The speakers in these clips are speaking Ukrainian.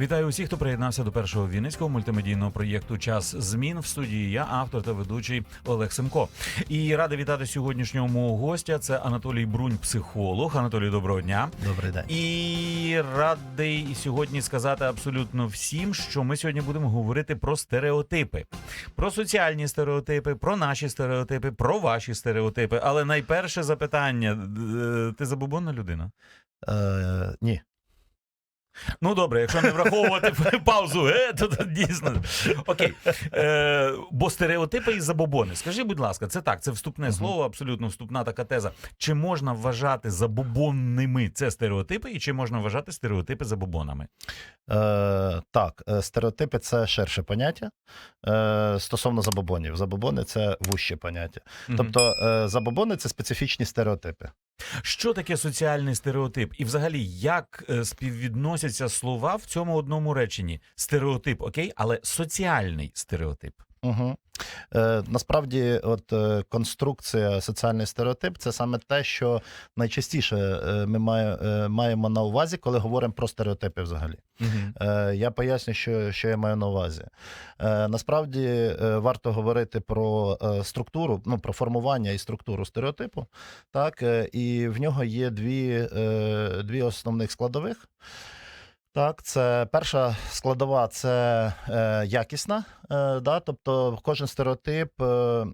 Вітаю усіх, хто приєднався до першого вінницького мультимедійного проєкту Час змін в студії. Я автор та ведучий Олег Семко. І радий вітати сьогоднішнього мого гостя. Це Анатолій Брунь, психолог. Анатолій, доброго дня. Добрий день. І радий сьогодні сказати абсолютно всім, що ми сьогодні будемо говорити про стереотипи, про соціальні стереотипи, про наші стереотипи, про ваші стереотипи. Але найперше запитання: е, ти забобонна людина? Е, ні. Ну добре, якщо не враховувати паузу, е, то, то дійсно. Окей. Е, бо стереотипи і забобони. Скажи, будь ласка, це так, це вступне Мгм. слово, абсолютно вступна така теза. Чи можна вважати забобонними це стереотипи, і чи можна вважати стереотипи забобонами? Е, так, е, стереотипи це ширше поняття е, стосовно забобонів. Забобони це вужче поняття. Мгм. Тобто, е, забобони це специфічні стереотипи. Що таке соціальний стереотип? І взагалі, як е, співвідносяться слова в цьому одному реченні? Стереотип, окей, але соціальний стереотип. Угу. Е, насправді, от е, конструкція соціальний стереотип це саме те, що найчастіше е, ми маємо на увазі, коли говоримо про стереотипи взагалі. Е, Я поясню, що, що я маю на увазі. Насправді варто говорити про структуру, ну про формування і структуру стереотипу. Так, і в нього є дві, дві основних складових. Так, це перша складова це е, якісна. Е, да, тобто кожен стереотип е,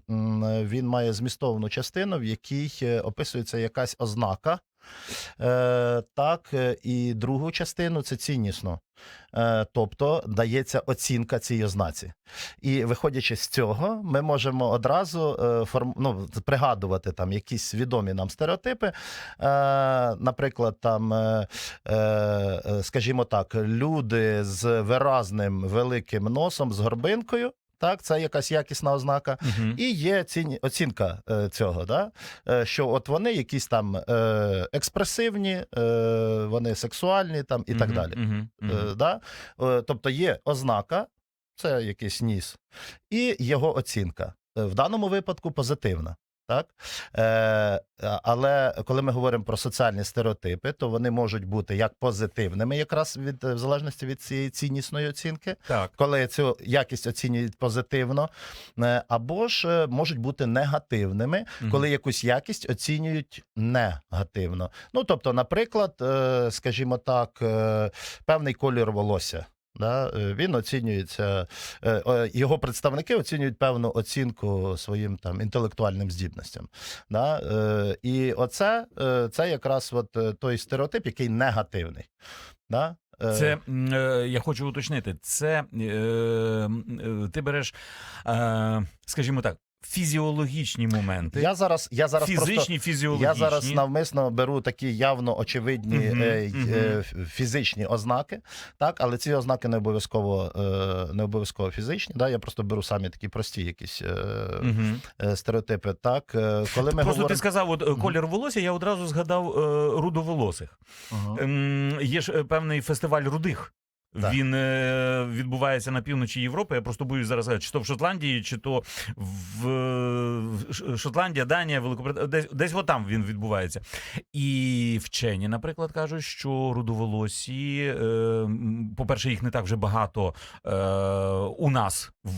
він має змістовну частину, в якій е, описується якась ознака. Е, так, е, і другу частину це ціннісно. Е, тобто дається оцінка цій ознаці. І виходячи з цього, ми можемо одразу ну, пригадувати там якісь відомі нам стереотипи. Наприклад, там, скажімо так, люди з виразним великим носом, з горбинкою. Так, це якась якісна ознака. угу. І є ціні, оцінка е, цього, да? е, що от вони якісь там е, експресивні, е, вони сексуальні там, і так далі. Угу, угу. Е, да? Е, тобто є ознака, це якийсь ніс, і його оцінка. Е, В даному випадку позитивна. Так? Е, але коли ми говоримо про соціальні стереотипи, то вони можуть бути як позитивними, якраз від в залежності від цієї ціннісної оцінки, Так. коли цю якість оцінюють позитивно, е, або ж е, можуть бути негативними, коли якусь якість оцінюють негативно. Ну тобто, наприклад, е, скажімо так, е, певний колір волосся. Да, е, він оцінюється, е, його представники оцінюють певну оцінку своїм там інтелектуальним здібностям. Да? е, І оце це якраз от той стереотип, який негативний. Да? Це я хочу уточнити. Це ти береш, скажімо так, фізіологічні моменти, я зараз, я зараз фізичні, просто фізіологічні. Я зараз навмисно беру такі явно очевидні е, й- мгм. е, фізичні ознаки, так, але ці ознаки не обов'язково е, не обов'язково фізичні. Да? Я просто беру самі такі прості якісь е, Мгм. е, стереотипи. Так, е, коли ми Просто говоримо... ти сказав, от колір волосся, я одразу згадав е, рудоволосих. Ага. Ем, є ж певний фестиваль рудих. Так. Він е, відбувається на півночі Європи. Я просто боюсь зараз сказати, чи то в Шотландії, чи то в, в Шотландія, Данія, Великобританія, десь, десь отам він відбувається. І вчені, наприклад, кажуть, що рудоволосі, е, по-перше, їх не так вже багато е, у нас в,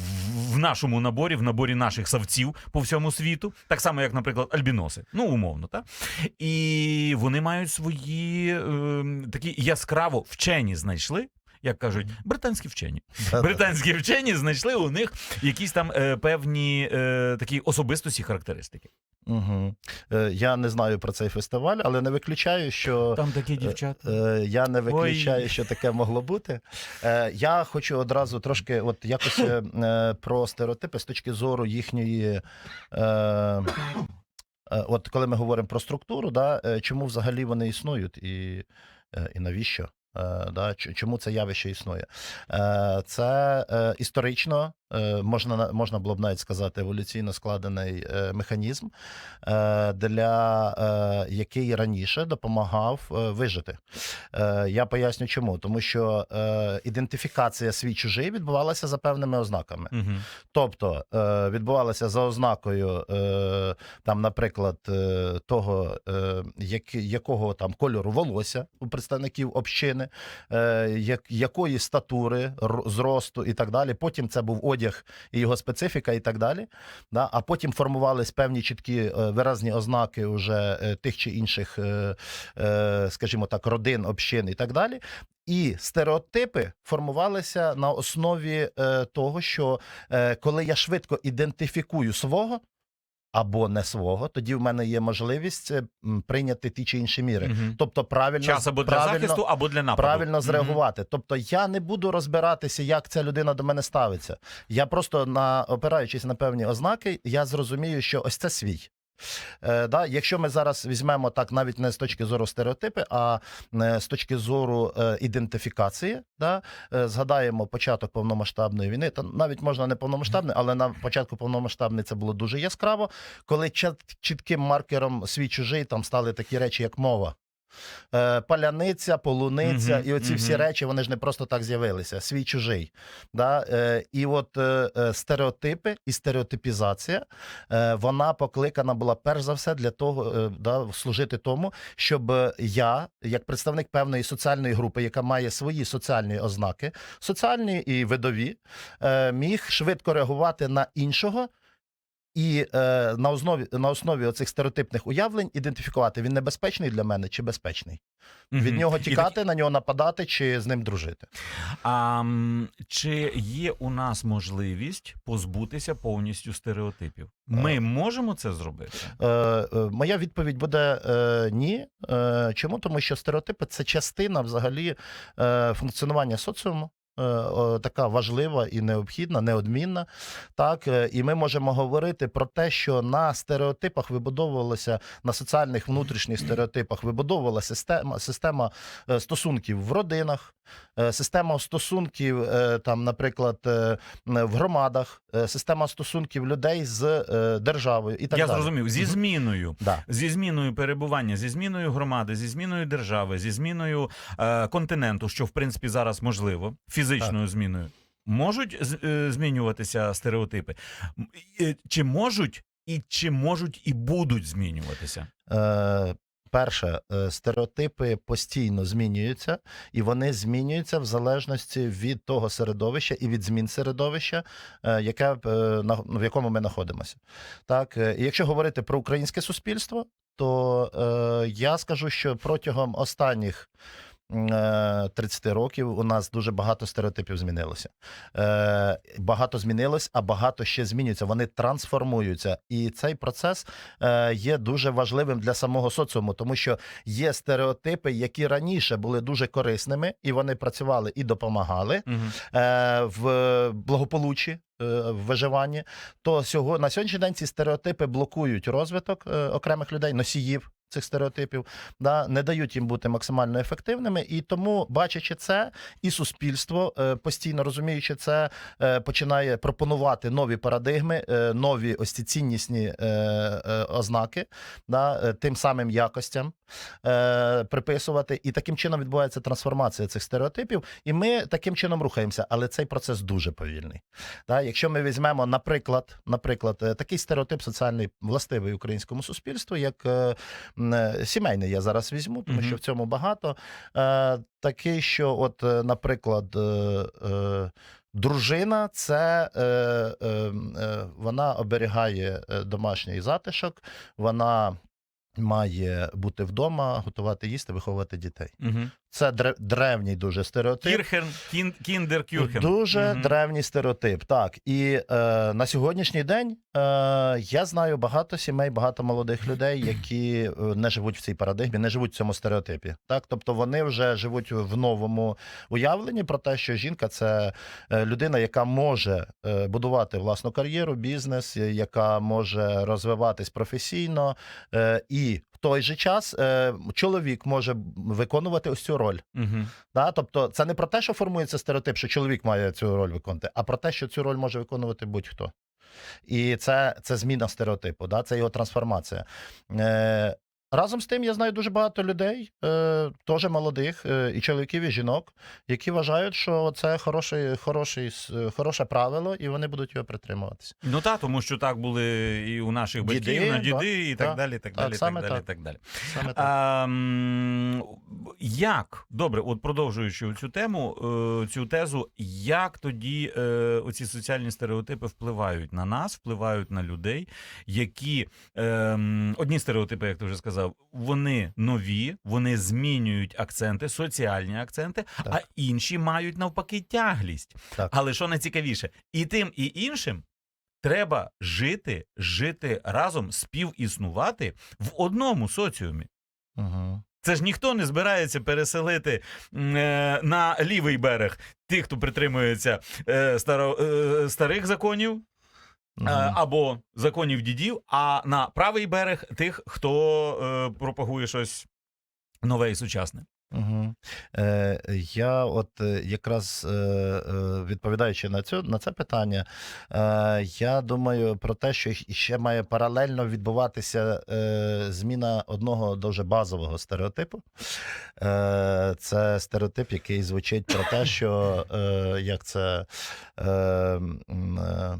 в нашому наборі, в наборі наших савців по всьому світу, так само, як, наприклад, альбіноси. Ну, умовно, так? І вони мають свої е, такі яскраво вчені знайшли. Як кажуть, британські вчені. Британські вчені знайшли у них якісь там е, певні е, такі особистості характеристики. Угу. Е, я не знаю про цей фестиваль, але не виключаю, що Там такі дівчата. Е, Я не виключаю, Ой. що таке могло бути. Е, Я хочу одразу трошки, от якось е, е, про стереотипи з точки зору їхньої. Е, е, От коли ми говоримо про структуру, да, е, чому взагалі вони існують і, е, і навіщо? Е, Да, чому це явище існує? Е, Це е, історично можна, можна було б навіть сказати, еволюційно складений е, механізм, е, для е, який раніше допомагав е, вижити. Е, Я поясню чому. Тому що е, ідентифікація свій чужий відбувалася за певними ознаками. Угу. Тобто е, відбувалося за ознакою, е, там, наприклад, е, того, е, як, якого там кольору волосся у представників общини, е, як, якої статури, зросту і так далі. Потім це був одяг і його специфіка, і так далі. Да? А потім формувались певні чіткі е, виразні ознаки уже е, тих чи інших, е, скажімо так, родин, общин і так далі. І стереотипи формувалися на основі того, що коли я швидко ідентифікую свого або не свого, тоді в мене є можливість е, прийняти ті чи інші міри. Угу. Тобто правильно, Час або для правильно, захисту, або для нападу. правильно зреагувати. Тобто я не буду розбиратися, як ця людина до мене ставиться. Я просто на опираючись на певні ознаки, я зрозумію, що ось це свій. Е, да, якщо ми зараз візьмемо так, навіть не з точки зору стереотипи, а е, з точки зору е, ідентифікації, да, згадаємо початок повномасштабної війни, та навіть можна не повномасштабний, але на початку повномасштабної це було дуже яскраво, коли чітким маркером свій чужий там стали такі речі, як мова. Е, Паляниця, полуниця, Мгм, і оці всі речі вони ж не просто так з'явилися. Свій чужий. Да? Е, І от е, стереотипи і стереотипізація, вона покликана була перш за все для того, да, служити тому, щоб я, як представник певної соціальної групи, яка має свої соціальні ознаки, соціальні і видові, міг швидко реагувати на іншого. І е, на основі на основі оцих стереотипних уявлень ідентифікувати він небезпечний для мене чи безпечний. Від Мгм. нього І тікати, на нього нападати чи з ним дружити. А чи є у нас можливість позбутися повністю стереотипів? Ми можемо це зробити? Е, е, моя відповідь буде е, ні. Е, чому? Тому що стереотипи це частина взагалі е, функціонування соціуму. Е, Така важлива і необхідна, неодмінна. Так, е, і ми можемо говорити про те, що на стереотипах вибудовувалася на соціальних внутрішніх стереотипах вибудовувалася система, система е, стосунків в родинах, система стосунків, там, наприклад, в громадах, система стосунків людей з державою і так Я далі. зрозумів. Зі зміною. Да. Зі зміною перебування, зі зміною громади, зі зміною держави, зі зміною е, континенту, що в принципі зараз можливо, фізичною зміною, можуть е, змінюватися стереотипи? Е, Чи можуть і чи можуть і будуть змінюватися? Е, Перше, е, стереотипи постійно змінюються, і вони змінюються в залежності від того середовища і від змін середовища, яке, в якому ми знаходимося. Так, і якщо говорити про українське суспільство, то е, я скажу, що протягом останніх 30 років у нас дуже багато стереотипів змінилося. Е, Багато змінилось, а багато ще змінюється. Вони трансформуються. І цей процес е, є дуже важливим для самого соціуму, тому що є стереотипи, які раніше були дуже корисними, і вони працювали і допомагали е, в благополуччі. е, В виживанні, то сього на сьогоднішній день ці стереотипи блокують розвиток е, окремих людей, носіїв цих стереотипів, да, не дають їм бути максимально ефективними. І тому, бачачи це, і суспільство е, постійно розуміючи це, е, починає пропонувати нові парадигми, е, нові ось ці ціннісні ознаки, да, тим самим якостям приписувати. І таким чином відбувається трансформація цих стереотипів. І ми таким чином рухаємося, але цей процес дуже повільний. Да, якщо ми візьмемо, наприклад, наприклад, такий стереотип соціальний властивий українському суспільству, як сімейний, я зараз візьму, тому що в цьому багато. Е, такий, що, от, е, наприклад, е, е, дружина це е, е, е, вона оберігає е, домашній затишок, вона має бути вдома, готувати їсти, виховувати дітей. Мгм. Це дре- древній дуже стереотип. Кірхен, кін, кіндер кюрхен. Дуже Мгм. древній стереотип. Так, і е, на сьогоднішній день е, я знаю багато сімей, багато молодих людей, які е, не живуть в цій парадигмі, не живуть в цьому стереотипі. Так, тобто вони вже живуть в новому уявленні про те, що жінка це е, людина, яка може е, будувати власну кар'єру, бізнес, яка може розвиватись професійно, е, і той же час е, чоловік може виконувати ось цю роль. Угу. Да? Тобто, це не про те, що формується стереотип, що чоловік має цю роль виконувати, а про те, що цю роль може виконувати будь-хто. І це, це зміна стереотипу, да? це його трансформація. Е, разом з тим, я знаю дуже багато людей, е, теж молодих, е, і чоловіків, і жінок, які вважають, що це хороший, с- хороше правило, і вони будуть його притримуватися. Ну так, тому що так були і у наших Діди, батьків, на діди, і так так, далі, так так, далі, і так саме далі, так. так далі. Саме так. А, як добре, от продовжуючи цю тему, е, цю тезу, як тоді е, оці соціальні стереотипи впливають на нас, впливають на людей, які е, одні стереотипи, як ти вже сказав, вони нові, вони змінюють акценти, соціальні акценти, Так. а інші мають навпаки тяглість. Так. Але що найцікавіше, і тим, і іншим. Треба жити, жити разом, співіснувати в одному соціумі. Угу. Це ж ніхто не збирається переселити е, на лівий берег тих, хто притримується е, старо, е, старих законів або законів дідів, а на правий берег тих, хто е, пропагує щось нове і сучасне. Угу. Е, я от е, якраз е, е, відповідаючи на цю на це питання, е, я думаю про те, що ще має паралельно відбуватися е, зміна одного дуже базового стереотипу. Е, це стереотип, який звучить про те, що е, як це. Е, е,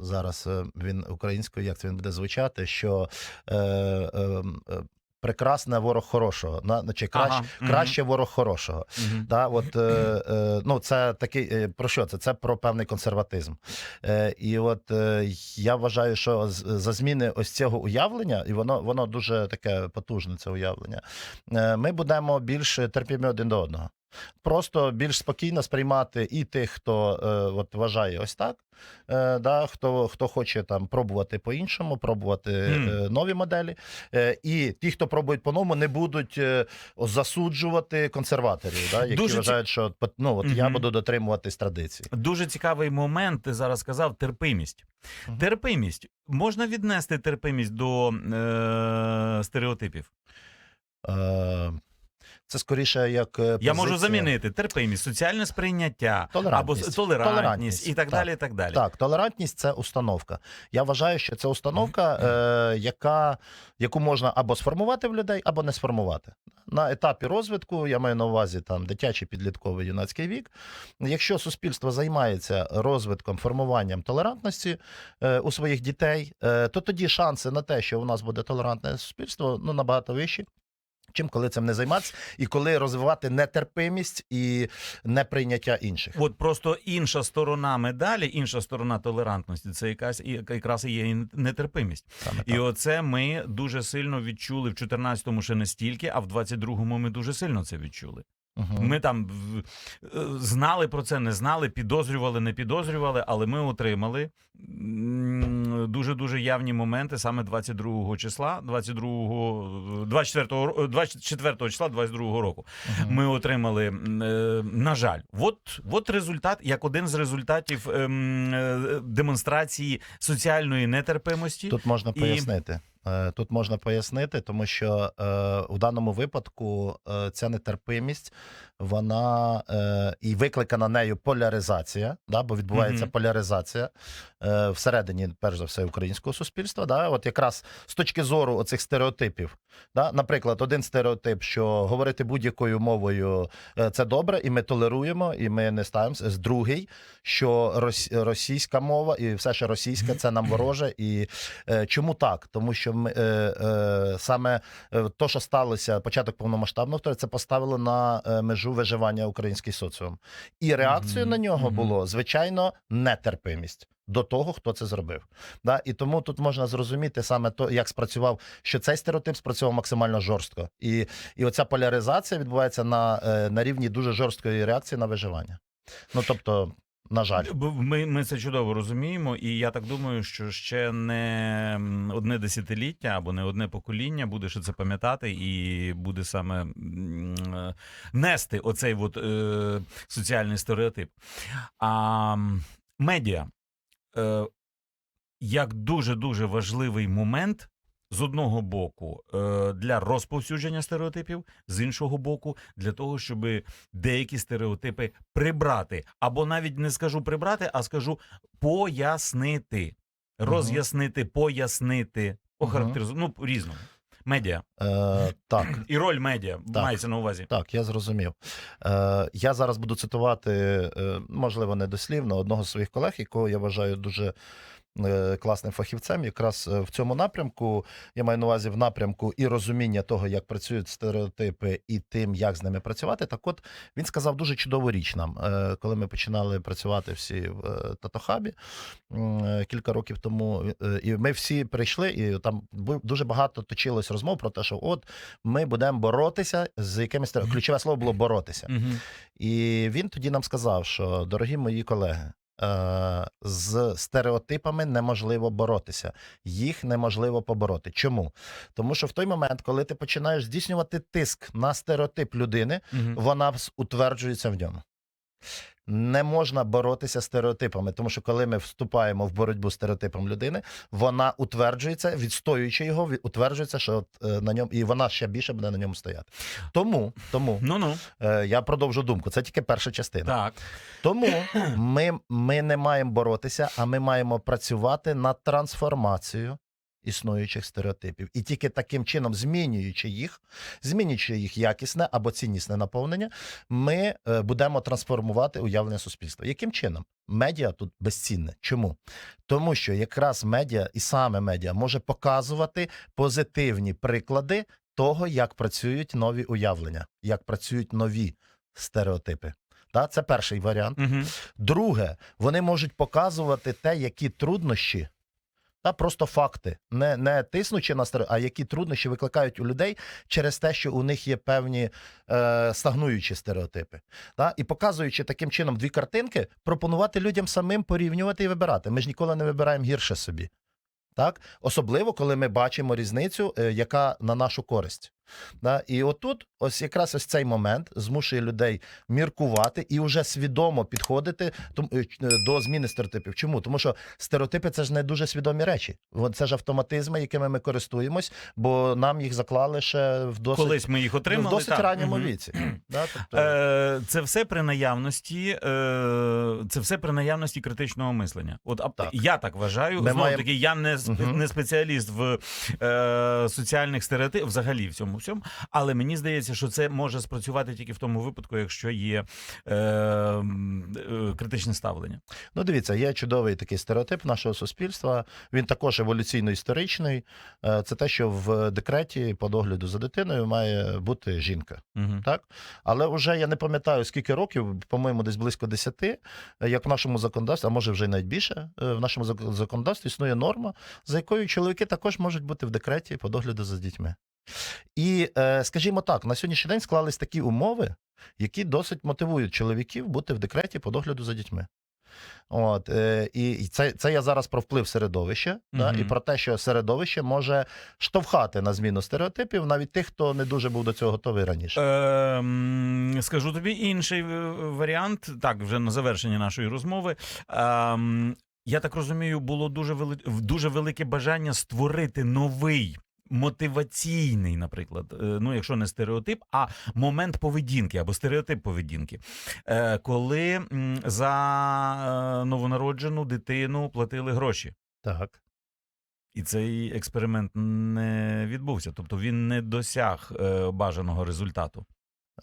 Зараз е, він українською, як це він буде звучати, що е, е, е, прекрасне ворог хорошого, на, чи краще, Ага, краще ворог хорошого. Мгм. Да, от, е, е, ну, це такий, е, про що це? Це про певний консерватизм. Е, і от е, я вважаю, що за зміни ось цього уявлення, і воно, воно дуже таке потужне, це уявлення, е, ми будемо більш терпімі один до одного. Просто більш спокійно сприймати і тих, хто е, от вважає ось так, е, да, хто, хто хоче там пробувати по-іншому, пробувати Мгм. е, нові моделі. Е, і ті, хто пробують по-новому, не будуть е, засуджувати консерваторів, да, які Дуже вважають, що от, ну, от я буду дотримуватись традицій. Дуже цікавий момент. Ти зараз сказав терпимість. Мгм. Терпимість можна віднести терпимість до е, стереотипів. Е, це скоріше як е, Я можу замінити терпимість, соціальне сприйняття або Толерантність. с- толерантність, Толерантність, і так, так. далі. І так далі. Так, толерантність це установка. Я вважаю, що це установка, е, яка, яку можна або сформувати в людей, або не сформувати. На етапі розвитку, я маю на увазі там дитячий, підлітковий, юнацький вік. Якщо суспільство займається розвитком, формуванням толерантності е, у своїх дітей, е, то тоді шанси на те, що у нас буде толерантне суспільство, ну набагато вищі. Чим коли цим не займатися, і коли розвивати нетерпимість і неприйняття інших. От просто інша сторона медалі, інша сторона толерантності це якась якраз і є нетерпимість. Саме І так. оце ми дуже сильно відчули в 14-му ще не стільки, а в 22-му ми дуже сильно це відчули. Мгм. Ми там е, знали про це, не знали, підозрювали, не підозрювали, але ми отримали дуже дуже явні моменти саме 22 числа, 22, 24, 24 числа 22 року. Мгм. Ми отримали, е, на жаль, от, от результат, як один з результатів ем, е, демонстрації соціальної нетерпимості. Тут можна пояснити. Е, Тут можна пояснити, тому що е, у даному випадку е, ця нетерпимість, вона е, і викликана нею поляризація, да, бо відбувається Мгм. поляризація е, всередині, перш за все, українського суспільства. Да, от якраз з точки зору оцих стереотипів. Да, наприклад, один стереотип, що говорити будь-якою мовою е, це добре, і ми толеруємо, і ми не ставимося. З другий, що рос- російська мова і все, що російське, це нам вороже. І е, чому так? Тому що е, е, саме е, то, що сталося, початок повномасштабного вторгнення, це поставило на е, межу виживання український соціум. І реакцією Мгм, на нього було звичайно нетерпимість. До того, хто це зробив, да і тому тут можна зрозуміти саме то, як спрацював, що цей стереотип спрацював максимально жорстко, і, і оця поляризація відбувається на, е, на рівні дуже жорсткої реакції на виживання. Ну тобто, на жаль, Ми, ми це чудово розуміємо, і я так думаю, що ще не одне десятиліття або не одне покоління буде ще це пам'ятати і буде саме е, нести оцей от, е, соціальний стереотип. А медіа е, як дуже дуже важливий момент з одного боку е, для розповсюдження стереотипів, з іншого боку, для того, щоб деякі стереотипи прибрати, або навіть не скажу прибрати, а скажу пояснити, роз'яснити, пояснити, охарактеризувати. Ну, різному. Медіа Е, так. і роль медіа Так. мається на увазі. Так, я зрозумів. Е, я зараз буду цитувати, е, можливо, не дослівно, одного з своїх колег, якого я вважаю дуже класним фахівцем. Якраз е, в цьому напрямку я маю на увазі в напрямку і розуміння того, як працюють стереотипи, і тим, як з ними працювати. Так, от він сказав дуже чудову річ нам, е, коли ми починали працювати всі в е, Татохабі е, кілька років тому. е, І ми всі прийшли, і там дуже багато точилось розмов про те, що от ми будемо боротися з якимись ключове слово було боротися. І він тоді нам сказав, що дорогі мої колеги. Е, З стереотипами неможливо боротися, їх неможливо побороти. Чому? Тому що в той момент, коли ти починаєш здійснювати тиск на стереотип людини, угу. вона утверджується в ньому. Не можна боротися з стереотипами, тому що коли ми вступаємо в боротьбу з стереотипом людини, вона утверджується, відстоюючи його, утверджується, що от, е, на ньому і вона ще більше буде на ньому стояти. Тому, тому Ну ну е, я продовжу думку. Це тільки перша частина. так. Тому ми, ми не маємо боротися, а ми маємо працювати над трансформацією існуючих стереотипів. І тільки таким чином, змінюючи їх, змінюючи їх якісне або ціннісне наповнення, ми е, будемо трансформувати уявлення суспільства. Яким чином? Медіа тут безцінне. Чому? Тому що якраз медіа і саме медіа може показувати позитивні приклади того, як працюють нові уявлення, як працюють нові стереотипи. Та, це перший варіант. Угу. Друге, вони можуть показувати те, які труднощі, та просто факти, не, не тиснучи на а які труднощі викликають у людей через те, що у них є певні е, стагнуючі стереотипи. Та? І показуючи таким чином дві картинки, пропонувати людям самим порівнювати і вибирати. Ми ж ніколи не вибираємо гірше собі. Так? Особливо, коли ми бачимо різницю, е, яка на нашу користь. Да? І отут, ось якраз ось цей момент змушує людей міркувати і вже свідомо підходити е, е, до зміни стереотипів. Чому? Тому що стереотипи це ж не дуже свідомі речі. Це ж автоматизми, якими ми користуємось, бо нам їх заклали ще в досить, Колись ми їх в досить так. ранньому Мгм. віці. Да? Тобто, Е, це все при наявності, це все при наявності критичного мислення. От Так. я так вважаю. Знову маємо- таки, я не, не спеціаліст в е, соціальних стереотипах, взагалі в цьому всьому. Але мені здається, що це може спрацювати тільки в тому випадку, якщо є е, е, критичне ставлення. Ну, дивіться, є чудовий такий стереотип нашого суспільства. Він також еволюційно-історичний. Е, Це те, що в декреті по догляду за дитиною має бути жінка. Угу. Так? Але вже я не пам'ятаю, скільки років, по-моєму, десь близько 10, е, як в нашому законодавстві, а може вже й навіть більше, е, в нашому зак- законодавстві існує норма, за якою чоловіки також можуть бути в декреті по догляду за дітьми. І, е, скажімо так, на сьогоднішній день склались такі умови, які досить мотивують чоловіків бути в декреті по догляду за дітьми. От, е, і це, це я зараз про вплив середовища, да, і про те, що середовище може штовхати на зміну стереотипів навіть тих, хто не дуже був до цього готовий раніше. Ем, скажу тобі інший е, варіант, так, вже на завершення нашої розмови. Ем, я так розумію, було дуже, вели... дуже велике бажання створити новий. Мотиваційний, наприклад, е, ну якщо не стереотип, а момент поведінки або стереотип поведінки, Е, коли за е, новонароджену дитину платили гроші. Так. І цей експеримент не відбувся, тобто він не досяг бажаного результату.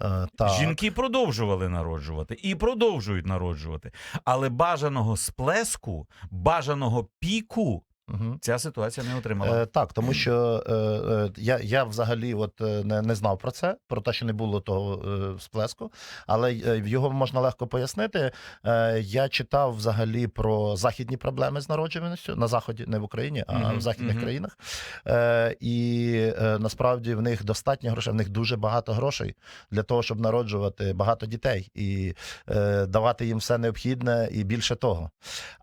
Е, так. Жінки продовжували народжувати і продовжують народжувати. Але бажаного сплеску, бажаного піку Угу. ця ситуація не отримала. Е, так, тому що е, е, я, я взагалі от, е, не, не знав про це, про те, що не було того е, сплеску, але е, його можна легко пояснити. Е, я читав взагалі про західні проблеми з народжуваністю на заході, не в Україні, а Мгм, в західних мгм. країнах. Е, і е, насправді в них достатньо грошей, в них дуже багато грошей для того, щоб народжувати багато дітей і е, давати їм все необхідне і більше того.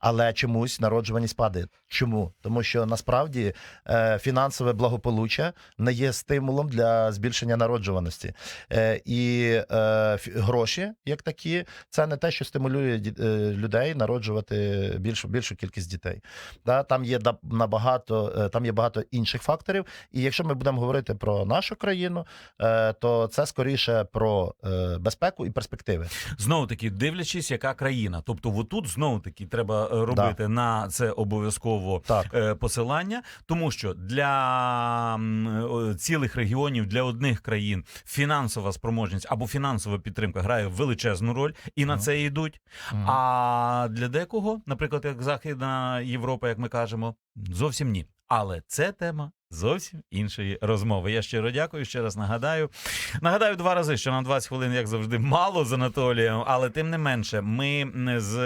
Але чомусь народжуваність падає. Чому? Тому що насправді е, фінансове благополуччя не є стимулом для збільшення народжуваності. Е, і е, гроші, як такі, це не те, що стимулює людей народжувати більшу більшу кількість дітей. Да, там є да- набагато, там є багато інших факторів. І якщо ми будемо говорити про нашу країну, то це скоріше про безпеку і перспективи. Знову таки, дивлячись, яка країна. Тобто, отут знову таки треба робити на це обов'язково Так. е, посилання, тому що для цілих регіонів, для одних країн фінансова спроможність або фінансова підтримка грає величезну роль, і на це йдуть. А для декого, наприклад, як Західна Європа, як ми кажемо, зовсім ні. Але це тема зовсім іншої розмови. Я щиро дякую. Ще раз нагадаю. Нагадаю два рази, що на 20 хвилин, як завжди, мало з Анатолієм, але тим не менше, ми з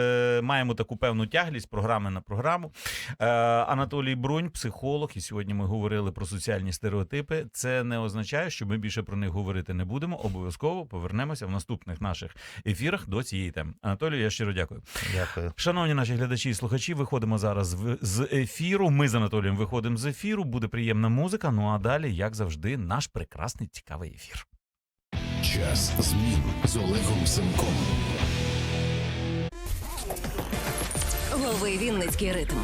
маємо таку певну тяглість програми на програму. Е, Анатолій Брунь, психолог, і сьогодні ми говорили про соціальні стереотипи. Це не означає, що ми більше про них говорити не будемо. Обов'язково повернемося в наступних наших ефірах до цієї теми. Анатолію, я щиро дякую. Дякую. Шановні наші глядачі і слухачі, виходимо зараз з ефіру. Ми з Анатолієм виходимо з ефіру. Буде приємна музика. Ну а далі, як завжди, наш прекрасний цікавий ефір. Час змін з Олегом Семком. Лови Вінницький ритм.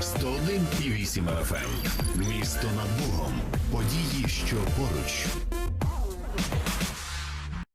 101,8 FM. Місто над Богом. Події, що поруч.